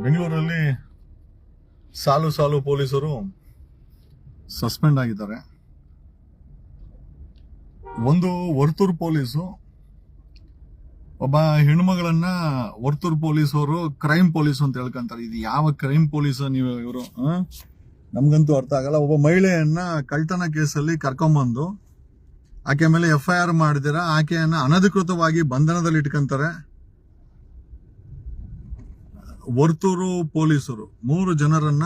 ಬೆಂಗಳೂರಲ್ಲಿ ಸಾಲು ಸಾಲು ಪೊಲೀಸರು ಸಸ್ಪೆಂಡ್ ಆಗಿದ್ದಾರೆ. ಒಂದು ವರ್ತೂರು ಪೊಲೀಸು, ಒಬ್ಬ ಹೆಣ್ಮಗಳನ್ನ ವರ್ತೂರು ಪೊಲೀಸ್ ಅವರು ಕ್ರೈಮ್ ಪೊಲೀಸ್ ಅಂತ ಹೇಳ್ಕೊಂತಾರೆ. ಇದು ಯಾವ ಕ್ರೈಮ್ ಪೊಲೀಸ್ ನೀವು ಇವರು ನಮ್ಗಂತೂ ಅರ್ಥ ಆಗಲ್ಲ. ಒಬ್ಬ ಮಹಿಳೆಯನ್ನ ಕಳ್ತನ ಕೇಸಲ್ಲಿ ಕರ್ಕೊಂಬಂದು ಆಕೆ ಮೇಲೆ ಎಫ್ ಐ ಆರ್ ಮಾಡಿದಿರ ಆಕೆಯನ್ನ ಅನಧಿಕೃತವಾಗಿ ಬಂಧನದಲ್ಲಿ ಇಟ್ಕೊಂತಾರೆ ವರ್ತೂರು ಪೊಲೀಸರು, ಮೂರು ಜನರನ್ನ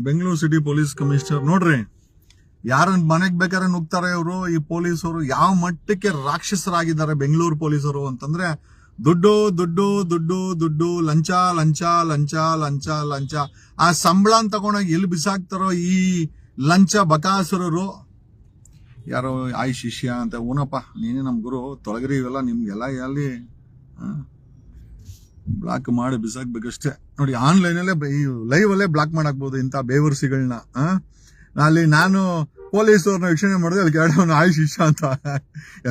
ಬೆಂಗಳೂರು ಸಿಟಿ ಪೊಲೀಸ್ ಕಮಿಷನರ್, ನೋಡ್ರಿ ಯಾರನ್ನ ಮನೆಗ್ ಬೇಕಾದ್ರೆ ನುಗ್ತಾರೆ ಇವರು, ಈ ಪೊಲೀಸರು ಯಾವ ಮಟ್ಟಕ್ಕೆ ರಾಕ್ಷಸರಾಗಿದ್ದಾರೆ ಬೆಂಗಳೂರು ಪೊಲೀಸರು ಅಂತಂದ್ರೆ, ದುಡ್ಡು ದುಡ್ಡು ದುಡ್ಡು ದುಡ್ಡು, ಲಂಚ ಲಂಚ ಲಂಚ ಲಂಚ ಲಂಚ. ಆ ಸಂಬಳ ತಗೊಂಡಾಗ ಎಲ್ಲಿ ಬಿಸಾಕ್ತಾರೋ ಈ ಲಂಚ ಬಕಾಸುರರು. ಯಾರೋ, ಆಯ್ ಶಿಷ್ಯ ಅಂತ, ಊನಪ್ಪ, ನೀನೇ ನಮ್ಮ ಗುರು, ತೊಳಗರಿ ಇವೆಲ್ಲ ನಿಮ್ಗೆಲ್ಲ ಎಲ್ಲಿ ಬ್ಲಾಕ್ ಮಾಡಿ ಬಿಸಾಕ್ಬೇಕಷ್ಟೇ. ನೋಡಿ ಆನ್ಲೈನ್ ಅಲ್ಲೇ ಈ ಲೈವ್ ಅಲ್ಲೇ ಬ್ಲಾಕ್ ಮಾಡಾಕ್ಬೋದು ಇಂಥ ಬೇವರ್ಸಿಗಳನ್ನ ಅಲ್ಲಿ ನಾನು ಪೊಲೀಸವ್ರನ್ನ ವೀಕ್ಷಣೆ ಮಾಡಿದ್ರೆ ಅಲ್ಲಿ ಕೆಳಗಡೆ ಆಯುಷ್ ಇಷ್ಟ ಅಂತ.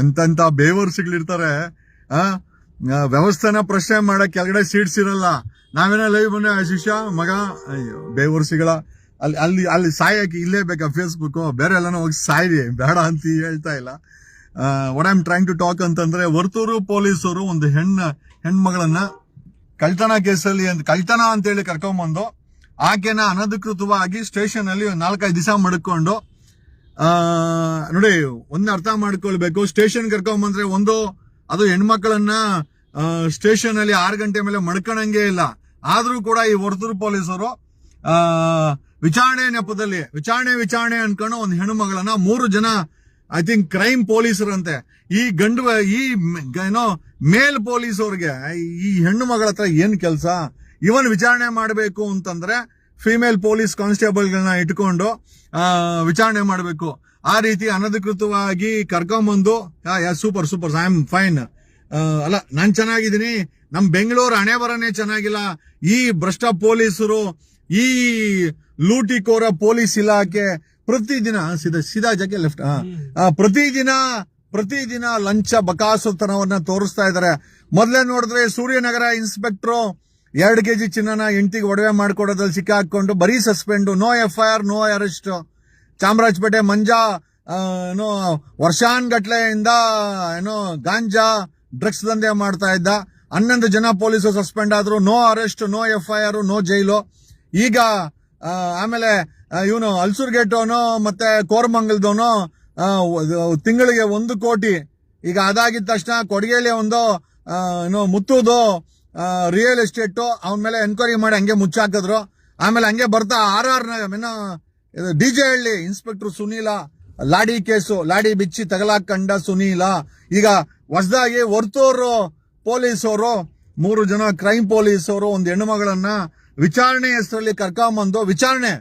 ಎಂತೆಂಥ ಬೇವರ್ಸಿಗಳಿರ್ತಾರೆ ವ್ಯವಸ್ಥೆನ ಪ್ರಶ್ನೆ ಮಾಡಕ್ ಕೆಳಗಡೆ ಸೀಟ್ಸ್ ಇರಲ್ಲ. ನಾವೇನೋ ಲೈವ್ ಬಂದ್ರೆ ಶಿಷ್ಯ, ಮಗ, ಅಯ್ಯೋ, ಬೇವರ್ಸಿಗಳ, ಅಲ್ಲಿ ಅಲ್ಲಿ ಅಲ್ಲಿ ಸಾಯಕ್ಕೆ ಇಲ್ಲೇ ಬೇಕಾ ಫೇಸ್ಬುಕ್ ಬೇರೆ ಎಲ್ಲನೂ ಹೋಗಿ ಸಾಯಿರಿ, ಬೇಡ ಅಂತ ಹೇಳ್ತಾ ಇಲ್ಲ. What I'm trying to talk ಅಂತಂದ್ರೆ, ವರ್ತೂರು ಪೊಲೀಸರು ಒಂದು ಹೆಣ್ಣ, ಹೆಣ್ಮಗಳನ್ನ ಕಳ್ತನ ಕೇಸಲ್ಲಿ ಅಂತ, ಕಳ್ತನ ಅಂತೇಳಿ ಕರ್ಕೊಂಬಂದು, ಆಕೆನ ಅನಧಿಕೃತವಾಗಿ ಸ್ಟೇಷನ್ ಅಲ್ಲಿ ಒಂದ್ ನಾಲ್ಕೈದು ದಿವಸ ಮಡ್ಕೊಂಡು, ಆ, ನೋಡಿ ಒಂದ್ ಅರ್ಥ ಮಾಡ್ಕೊಳ್ಬೇಕು. ಸ್ಟೇಷನ್ ಕರ್ಕೊಂಬಂದ್ರೆ ಒಂದು, ಅದು ಹೆಣ್ಮಕ್ಳನ್ನ ಸ್ಟೇಷನ್ ಅಲ್ಲಿ ಆರು ಗಂಟೆ ಮೇಲೆ ಮಡ್ಕೊಳಂಗೆ ಇಲ್ಲ. ಆದ್ರೂ ಕೂಡ ಈ ಹೊರತೂರು ಪೊಲೀಸರು, ಆ, ವಿಚಾರಣೆ ನೆಪದಲ್ಲಿ, ವಿಚಾರಣೆ ವಿಚಾರಣೆ ಅನ್ಕೊಂಡು ಒಂದು ಹೆಣ್ಣುಮಗಳನ್ನ ಮೂರು ಜನ ಐ ಥಿಂಕ್ ಕ್ರೈಮ್ ಪೊಲೀಸರಂತೆ ಈ ಗಂಡು, ಈ ಏನೋ ಮೇಲ್ ಪೊಲೀಸ್ ಅವ್ರಿಗೆ, ಈ ಹೆಣ್ಣು ಮಗಳ ಹತ್ರ ಏನ್ ಕೆಲಸ? ಇವನ್ ವಿಚಾರಣೆ ಮಾಡಬೇಕು ಅಂತಂದ್ರೆ ಫಿಮೇಲ್ ಪೊಲೀಸ್ ಕಾನ್ಸ್ಟೇಬಲ್ಗಳನ್ನ ಇಟ್ಕೊಂಡು ವಿಚಾರಣೆ ಮಾಡಬೇಕು. ಆ ರೀತಿ ಅನಧಿಕೃತವಾಗಿ ಕರ್ಕೊಂಬಂದು super super I am fine ಅಲ್ಲ, ನಾನು ಚೆನ್ನಾಗಿದ್ದೀನಿ. ನಮ್ಮ ಬೆಂಗಳೂರು ಹಣೆ ಬರನೇ ಚೆನ್ನಾಗಿಲ್ಲ. ಈ ಭ್ರಷ್ಟ ಪೊಲೀಸರು, ಈ ಲೂಟಿಕೋರ ಪೊಲೀಸ್ ಇಲಾಖೆ ಪ್ರತಿದಿನ ಸೀದಾ ಸೀದಾ ಜಾಗೆ ಲೆಫ್ಟ್ ಪ್ರತಿದಿನ ಪ್ರತಿದಿನ ಲಂಚ ಬಕಾಸುತನವನ್ನ ತೋರಿಸ್ತಾ ಇದ್ದಾರೆ ಮೊದಲೇ ನೋಡಿದ್ರೆ ಸೂರ್ಯನಗರ ಇನ್ಸ್ಪೆಕ್ಟ್ರು ಎರಡು ಕೆಜಿ ಚಿನ್ನನ ಹೆಂಡತಿಗೆ ಒಡವೆ ಮಾಡ್ಕೊಡೋದ್ರಲ್ಲಿ ಸಿಕ್ಕಾಕೊಂಡು ಬರೀ suspend no F I R no arrest Chamarajpet Manja ಏನೋ, ವರ್ಷಾನ್ಗಟ್ಲೆಯಿಂದ, ಏನೋ, ಗಾಂಜಾ ಡ್ರಗ್ಸ್ ದಂಧೆ ಮಾಡ್ತಾ ಇದ್ದ. ಹನ್ನೊಂದು ಜನ ಪೊಲೀಸರು ಸಸ್ಪೆಂಡ್ ಆದ್ರು. No arrest no F I R no jail ಈಗ ಆಮೇಲೆ ಇವನು ಅಲ್ಸೂರ್ ಗೇಟೋನು ಮತ್ತೆ ಕೋರಮಂಗಲ್ದವನು ತಿಂಗಳಿಗೆ ಒಂದು ಕೋಟಿ. ಈಗ ಅದಾಗಿದ ತಕ್ಷಣ ಕೊಡಗೇಲಿ ಒಂದು ಏನು ಮುತ್ತುದು ರಿಯಲ್ ಎಸ್ಟೇಟ್ ಅವನ ಮೇಲೆ ಎನ್ಕ್ವೈರಿ ಮಾಡಿ ಹಂಗೆ ಮುಚ್ಚಾಕಿದ್ರು. ಆಮೇಲೆ ಹಂಗೆ ಬರ್ತಾ ಆರ್ ಆರ್ ಏನೋ D J Halli inspector Sunil, ಲಾಡಿ ಕೇಸು, ಲಾಡಿ ಬಿಚ್ಚಿ ತಗಲಾಕಂಡ ಸುನೀಲ. ಈಗ ಹೊಸದಾಗಿ ವರ್ತೂರು ಪೊಲೀಸವರು ಮೂರು ಜನ ಕ್ರೈಮ್ ಪೊಲೀಸರು, ಒಂದು ಹೆಣ್ಣುಮಗಳನ್ನ ವಿಚಾರಣೆ ಹೆಸರಲ್ಲಿ ಕರ್ಕೊಂಬಂದು, ವಿಚಾರಣೆ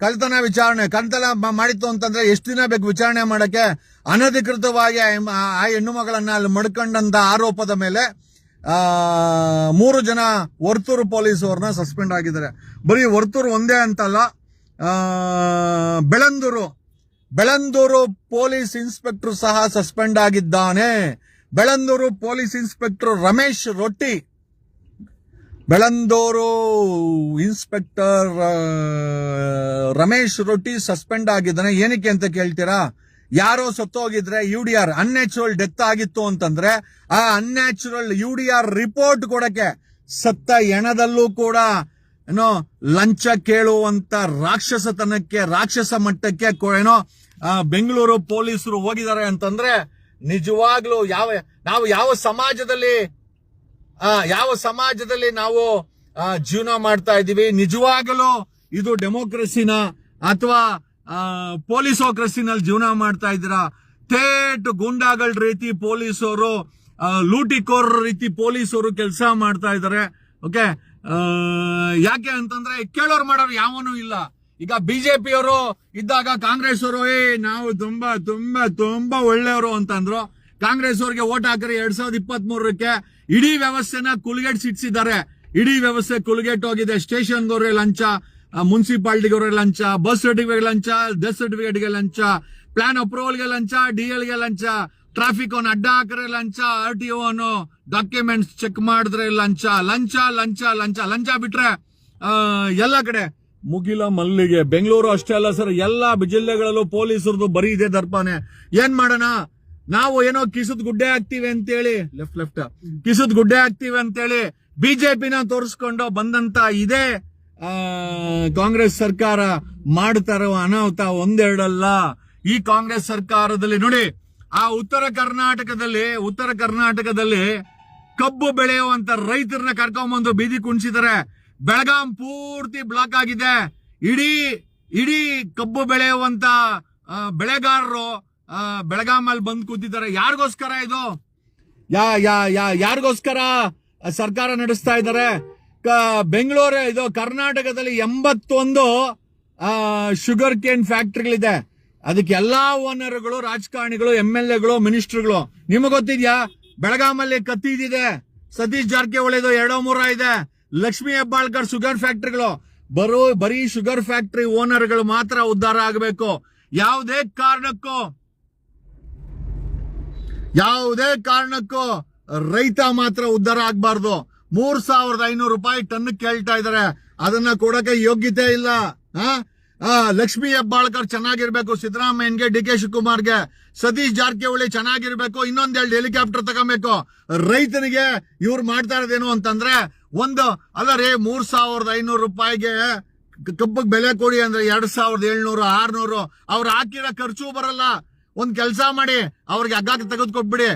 ಕಳ್ತನ ವಿಚಾರಣೆ, ಕಳ್ತನ ಮಾಡಿತ್ತು ಅಂತಂದ್ರೆ ಎಷ್ಟು ದಿನ ಬೇಕು ವಿಚಾರಣೆ ಮಾಡಕ್ಕೆ? ಅನಧಿಕೃತವಾಗಿ ಆ ಹೆಣ್ಣು- ಮಗಳನ್ನ ಅಲ್ಲಿ ಮಡ್ಕೊಂಡಂತ ಆರೋಪದ ಮೇಲೆ ಮೂರು ಜನ ವರ್ತೂರು ಪೊಲೀಸ್ ಅವ್ರನ್ನ ಸಸ್ಪೆಂಡ್ ಆಗಿದ್ದಾರೆ. ಬರೀ ವರ್ತೂರು ಒಂದೇ ಅಂತಲ್ಲ ಬೆಳಂದೂರು ಬೆಳಂದೂರು ಪೊಲೀಸ್ ಇನ್ಸ್ಪೆಕ್ಟರ್ ಸಹ ಸಸ್ಪೆಂಡ್ ಆಗಿದ್ದಾನೆ. ಬೆಳಂದೂರು ಪೊಲೀಸ್ ಇನ್ಸ್ಪೆಕ್ಟರ್ ರಮೇಶ್ ರೊಟ್ಟಿ ಬೆಳಂದೂರು ಇನ್ಸ್ಪೆಕ್ಟರ್ ರಮೇಶ್ ರೊಟ್ಟಿ ಸಸ್ಪೆಂಡ್ ಆಗಿದ್ದಾನೆ. ಏನಕ್ಕೆ ಅಂತ ಕೇಳ್ತೀರಾ? ಯಾರೋ ಸತ್ತೋಗಿದ್ರೆ U D R unnatural death ಆಗಿತ್ತು ಅಂತಂದ್ರೆ ಆ unnatural U D R report ಕೊಡಕ್ಕೆ ಸತ್ತ ಎಣದಲ್ಲೂ ಕೂಡ, ಏನೋ ಲಂಚ ಕೇಳುವಂತ ರಾಕ್ಷಸತನಕ್ಕೆ, ರಾಕ್ಷಸ ಮಟ್ಟಕ್ಕೆ ಏನೋ ಬೆಂಗಳೂರು ಪೊಲೀಸರು ಹೋಗಿದ್ದಾರೆ ಅಂತಂದ್ರೆ ನಿಜವಾಗ್ಲೂ ಯಾವ, ನಾವು ಯಾವ ಸಮಾಜದಲ್ಲಿ ಯಾವ ಸಮಾಜದಲ್ಲಿ ನಾವು ಜೀವನ ಮಾಡ್ತಾ ಇದ್ದೀವಿ, ನಿಜವಾಗಲೂ ಇದು ಡೆಮೋಕ್ರಸಿನ ಅಥವಾ ಪೊಲೀಸೋಕ್ರಸಿನಲ್ಲಿ ಜೀವನ ಮಾಡ್ತಾ ಇದ್ದೀರಾ? ಥೇಟ್ ಗುಂಡಾಗಳ ರೀತಿ ಪೊಲೀಸರು ಲೂಟಿಕೋರ್ ರೀತಿ ಪೊಲೀಸರು ಕೆಲಸ ಮಾಡ್ತಾ ಇದ್ದಾರೆ, ಓಕೆ? ಯಾಕೆ ಅಂತಂದ್ರೆ ಕೇಳೋರು ಮಾಡೋರು ಯಾವನು ಇಲ್ಲ. ಈಗ ಬಿಜೆಪಿಯವರು ಇದ್ದಾಗ ಕಾಂಗ್ರೆಸ್ ಅವರು ಏ, ನಾವು ತುಂಬಾ ತುಂಬಾ ತುಂಬಾ ಒಳ್ಳೆಯವರು ಅಂತಂದ್ರು. ಕಾಂಗ್ರೆಸ್ ಅವರಿಗೆ ಓಟ್ ಹಾಕ್ರಿ ಎರಡ್ ಸಾವಿರದ ಇಪ್ಪತ್ತ್ ಮೂರಕ್ಕೆ ಇಡೀ ವ್ಯವಸ್ಥೆನ ಕುಲ್ಗೆಟ್ಸಿಟ್ಟಿದ್ದಾರೆ ಇಡೀ ವ್ಯವಸ್ಥೆ ಕುಲ್ಗೇಟ್ ಹೋಗಿದೆ. ಸ್ಟೇಷನ್ಗವ್ರೆ ಲಂಚ ಮುನ್ಸಿಪಾಲಿಟಿಗವ್ರೆ ಲಂಚ, ಬಸ್ ಸರ್ಟಿಫಿಕೇಟ್ ಲಂಚ, ಡೆತ್ ಸರ್ಟಿಫಿಕೇಟ್ಗೆ ಲಂಚ, ಪ್ಲಾನ್ ಅಪ್ರೂವಲ್ಗೆ ಲಂಚ ಡಿ ಎಲ್ಗೆ ಲಂಚ, ಟ್ರಾಫಿಕ್ ಅವನ್ ಅಡ್ಡ ಹಾಕ್ರೆ ಲಂಚ, ಆರ್ ಟಿ ಅವನು ಡಾಕ್ಯುಮೆಂಟ್ಸ್ ಚೆಕ್ ಮಾಡಿದ್ರೆ ಲಂಚ ಲಂಚ ಲಂಚ ಲಂಚ ಲಂಚ ಬಿಟ್ರೆ ಎಲ್ಲ ಕಡೆ. ಮುಗಿಲ ಮಲ್ಲಿಗೆ. ಬೆಂಗಳೂರು ಅಷ್ಟೇ ಅಲ್ಲ ಸರ್, ಎಲ್ಲ ಜಿಲ್ಲೆಗಳಲ್ಲೂ ಪೊಲೀಸರದು ಬರೀ ಇದೆ ದರ್ಪಾನೆ ಏನ್ ಮಾಡೋಣ? ನಾವು ಏನೋ ಕಿಸದ್ ಗುಡ್ಡೆ ಆಗ್ತೀವಿ ಅಂತೇಳಿ ಲೆಫ್ಟ್ ಲೆಫ್ಟ್ ಕಿಸದ್ ಗುಡ್ಡೆ ಆಗ್ತೀವಿ ಅಂತೇಳಿ ಬಿಜೆಪಿನ ತೋರಿಸ್ಕೊಂಡು ಬಂದಂತ ಇದೇ ಕಾಂಗ್ರೆಸ್ ಸರ್ಕಾರ ಮಾಡ್ತಾರೋ ಅನಾಹುತ ಒಂದೆರಡಲ್ಲ. ಈ ಕಾಂಗ್ರೆಸ್ ಸರ್ಕಾರದಲ್ಲಿ ನೋಡಿ, ಆ ಉತ್ತರ ಕರ್ನಾಟಕದಲ್ಲಿ ಉತ್ತರ ಕರ್ನಾಟಕದಲ್ಲಿ ಕಬ್ಬು ಬೆಳೆಯುವಂತ ರೈತರನ್ನ ಕರ್ಕೊಂಬಂದು ಬೀದಿ ಕುಣಿಸಿದ್ದಾರೆ ಬೆಳಗಾಂ ಪೂರ್ತಿ ಬ್ಲಾಕ್ ಆಗಿದೆ. ಇಡೀ ಇಡೀ ಕಬ್ಬು ಬೆಳೆಯುವಂತ ಬೆಳೆಗಾರರು ಬೆಳಗಾಮಲ್ಲಿ ಬಂದು ಕೂತಿದ್ದಾರೆ. ಯಾರಿಗೋಸ್ಕರ ಇದು? ಯಾ ಯಾ ಯಾ, ಯಾರಿಗೋಸ್ಕರ ಸರ್ಕಾರ ನಡೆಸ್ತಾ ಇದ್ದಾರೆ? ಬೆಂಗಳೂರು, ಇದು ಕರ್ನಾಟಕದಲ್ಲಿ ಎಂಬತ್ತೊಂದು ಶುಗರ್ ಕೇನ್ ಫ್ಯಾಕ್ಟ್ರಿಗಳಿದೆ ಅದಕ್ಕೆ ಎಲ್ಲಾ ಓನರ್ಗಳು ರಾಜಕಾರಣಿಗಳು ಎಂ ಎಲ್ ಎಗಳು ಮಿನಿಸ್ಟರ್ಗಳು ನಿಮಗೆ ಗೊತ್ತಿದ್ಯಾ? ಬೆಳಗಾಮಲ್ಲಿ ಕತ್ತಿದಿದೆ ಸತೀಶ್ ಜಾರಕಿಹೊಳಿದು ಎರಡೋ ಮೂರ ಇದೆ. ಲಕ್ಷ್ಮೀ ಹೆಬ್ಬಾಳ್ಕರ್ ಶುಗರ್ ಫ್ಯಾಕ್ಟ್ರಿಗಳು ಬರೋ, ಬರೀ ಶುಗರ್ ಫ್ಯಾಕ್ಟ್ರಿ ಓನರ್ಗಳು ಮಾತ್ರ ಉದ್ಧಾರ ಆಗಬೇಕು. ಯಾವುದೇ ಕಾರಣಕ್ಕೂ ಯಾವುದೇ ಕಾರಣಕ್ಕೂ ರೈತ ಮಾತ್ರ ಉದ್ಧಾರ ಆಗ್ಬಾರ್ದು. ಮೂರ್ ಸಾವಿರದ ಐನೂರು ರೂಪಾಯಿ ಟನ್ ಕೇಳ್ತಾ ಇದಾರೆ ಅದನ್ನ ಕೊಡಕ್ಕೆ ಯೋಗ್ಯತೆ ಇಲ್ಲ. ಆ? ಲಕ್ಷ್ಮೀ ಹೆಬ್ಬಾಳ್ಕರ್ ಚೆನ್ನಾಗಿರ್ಬೇಕು, ಸಿದ್ದರಾಮಯ್ಯನ್ಗೆ, ಡಿ ಕೆ ಶಿವಕುಮಾರ್ಗೆ, ಸತೀಶ್ ಜಾರಕಿಹೊಳಿ ಚೆನ್ನಾಗಿರ್ಬೇಕು ಇನ್ನೊಂದೆರಡು ಹೆಲಿಕಾಪ್ಟರ್ ತಗೋಬೇಕು. ರೈತನಿಗೆ ಇವ್ರು ಮಾಡ್ತಾ ಇರೋದೇನು ಅಂತಂದ್ರೆ, ಒಂದು, ಅಲ್ಲ ರೀ, ಮೂರ್ ಸಾವಿರದ ಐನೂರು ರೂಪಾಯಿಗೆ ಕಬ್ಬಕ್ಕೆ ಬೆಲೆ ಕೊಡಿ ಅಂದ್ರೆ ಎರಡ್ ಸಾವಿರದ ಏಳ್ನೂರು, ಆರ್ನೂರು, ಅವ್ರು ಹಾಕಿರೋ ಖರ್ಚು ಬರಲ್ಲ. ಒಂದ್ ಕೆಲಸ ಮಾಡಿ ಅವ್ರಿಗೆ ಹಗ್ಗ ತೆಗೆದುಕೊಟ್ಬಿಡಿ.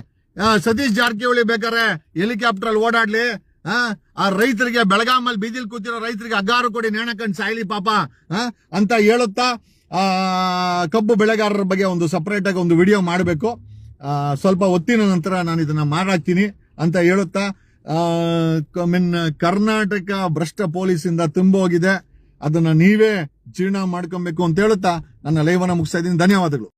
ಸತೀಶ್ ಜಾರಕಿಹೊಳಿ ಬೇಕಾರೆ ಹೆಲಿಕಾಪ್ಟರ್ ಅಲ್ಲಿ ಓಡಾಡ್ಲಿ. ಆ, ರೈತರಿಗೆ ಬೆಳಗಾಮಲ್ಲಿ ಬೀದಿಲ್ ಕೂತಿರೋ ರೈತರಿಗೆ ಹಗ್ಗಾರು ಕೊಡಿ ನೇಣಕಂಡ್ ಸಾಯ್ಲಿ ಪಾಪ ಅಂತ ಹೇಳುತ್ತಾ ಕಬ್ಬು ಬೆಳೆಗಾರರ ಬಗ್ಗೆ ಒಂದು ಸಪರೇಟ್ ಆಗಿ ಒಂದು ವಿಡಿಯೋ ಮಾಡಬೇಕು. ಸ್ವಲ್ಪ ಹೊತ್ತಿನ ನಂತರ ನಾನು ಇದನ್ನ ಮಾಡಾಕ್ತೀನಿ ಅಂತ ಹೇಳುತ್ತಾ ಮೀನ್ ಕರ್ನಾಟಕ ಭ್ರಷ್ಟ ಪೊಲೀಸಿಂದ ತುಂಬೋಗಿದೆ ಅದನ್ನ ನೀವೇ ಜೀರ್ಣ ಮಾಡ್ಕೊಬೇಕು ಅಂತ ಹೇಳುತ್ತಾ ನನ್ನ ಲೈವನ್ನ ಮುಗಿಸ್ತಾ ಇದ್ದೀನಿ. ಧನ್ಯವಾದಗಳು.